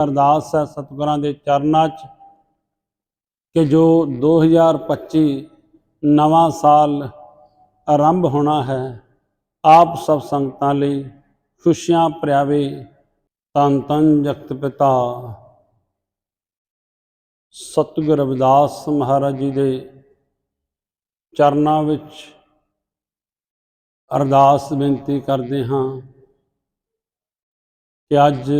ਅਰਦਾਸ ਹੈ ਸਤਿਗੁਰਾਂ ਦੇ ਚਰਨਾਂ 'ਚ ਕਿ ਜੋ 2025 ਨਵਾਂ ਸਾਲ ਆਰੰਭ ਹੋਣਾ ਹੈ, ਆਪ ਸਭ ਸੰਗਤਾਂ ਲਈ ਖੁਸ਼ੀਆਂ ਭਰਿਆਵੇ ਤਨ ਤਨ ਜਗਤ ਪਿਤਾ। ਸਤਿਗੁਰ ਰਵਿਦਾਸ ਮਹਾਰਾਜ ਜੀ ਦੇ ਚਰਨਾਂ ਵਿੱਚ ਅਰਦਾਸ ਬੇਨਤੀ ਕਰਦੇ ਹਾਂ ਕਿ ਅੱਜ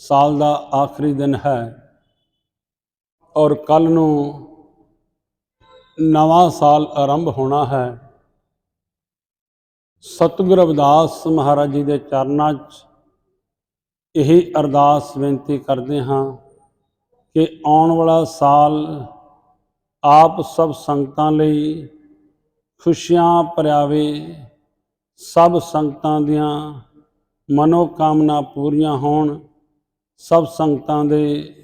ਸਾਲ ਦਾ ਆਖਰੀ ਦਿਨ ਹੈ ਔਰ ਕੱਲ ਨੂੰ ਨਵਾਂ ਸਾਲ ਆਰੰਭ ਹੋਣਾ ਹੈ। ਸਤਿਗੁਰ ਰਵਿਦਾਸ ਮਹਾਰਾਜ ਜੀ ਦੇ ਚਰਨਾਂ 'ਚ ਇਹੀ ਅਰਦਾਸ ਬੇਨਤੀ ਕਰਦੇ ਹਾਂ ਕਿ ਆਉਣ ਵਾਲਾ ਸਾਲ ਆਪ ਸਭ ਸੰਗਤਾਂ ਲਈ ਖੁਸ਼ੀਆਂ ਭਰਿਆਵੇ, ਸਭ ਸੰਗਤਾਂ ਦੀਆਂ ਮਨੋ ਕਾਮਨਾ ਪੂਰੀਆਂ ਹੋਣ। ਸਭ ਸੰਗਤਾਂ ਦੇ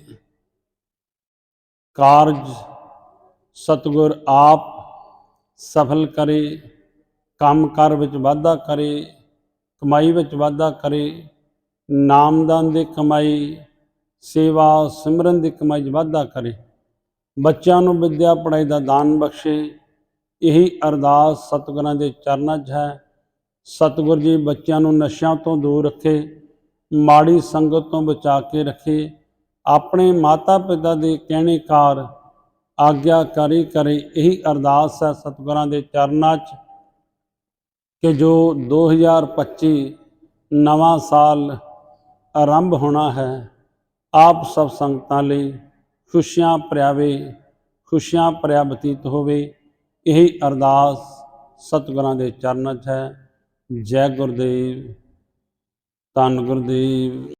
ਕਾਰਜ ਸਤਿਗੁਰ ਆਪ ਸਫਲ ਕਰੇ, ਕੰਮ ਕਰ ਵਿੱਚ ਵਾਧਾ ਕਰੇ, ਕਮਾਈ ਵਿੱਚ ਵਾਧਾ ਕਰੇ, ਨਾਮਦਾਨ ਦੀ ਕਮਾਈ, ਸੇਵਾ ਸਿਮਰਨ ਦੀ ਕਮਾਈ 'ਚ ਵਾਧਾ ਕਰੇ। ਬੱਚਿਆਂ ਨੂੰ ਵਿੱਦਿਆ ਪੜ੍ਹਾਈ ਦਾ ਦਾਨ ਬਖਸ਼ੇ। ਇਹੀ ਅਰਦਾਸ ਸਤਿਗੁਰਾਂ ਦੇ ਚਰਨਾਂ 'ਚ ਹੈ। ਸਤਿਗੁਰ ਜੀ ਬੱਚਿਆਂ ਨੂੰ ਨਸ਼ਿਆਂ ਤੋਂ ਦੂਰ ਰੱਖੇ। ਮਾੜੀ ਸੰਗਤ ਤੋਂ ਬਚਾ ਕੇ ਰੱਖੇ। ਆਪਣੇ ਮਾਤਾ ਪਿਤਾ ਦੇ ਕਹਿਣੇ ਕਾਰ ਆਗਿਆਕਾਰੀ ਕਰੇ ਇਹੀ ਅਰਦਾਸ ਹੈ ਸਤਿਗੁਰਾਂ ਦੇ ਚਰਨਾਂ 'ਚ ਕਿ ਜੋ 2025 ਨਵਾਂ ਸਾਲ ਆਰੰਭ ਹੋਣਾ ਹੈ, ਆਪ ਸਭ ਸੰਗਤਾਂ ਲਈ ਖੁਸ਼ੀਆਂ ਭਰਿਆਵੇ, ਖੁਸ਼ੀਆਂ ਭਰਿਆ ਬਤੀਤ ਹੋਵੇ। ਇਹੀ ਅਰਦਾਸ ਸਤਿਗੁਰਾਂ ਦੇ ਚਰਨਾਂ 'ਚ ਹੈ। ਜੈ ਗੁਰਦੇਵ। ਧੰਨ ਗੁਰਦੇਵ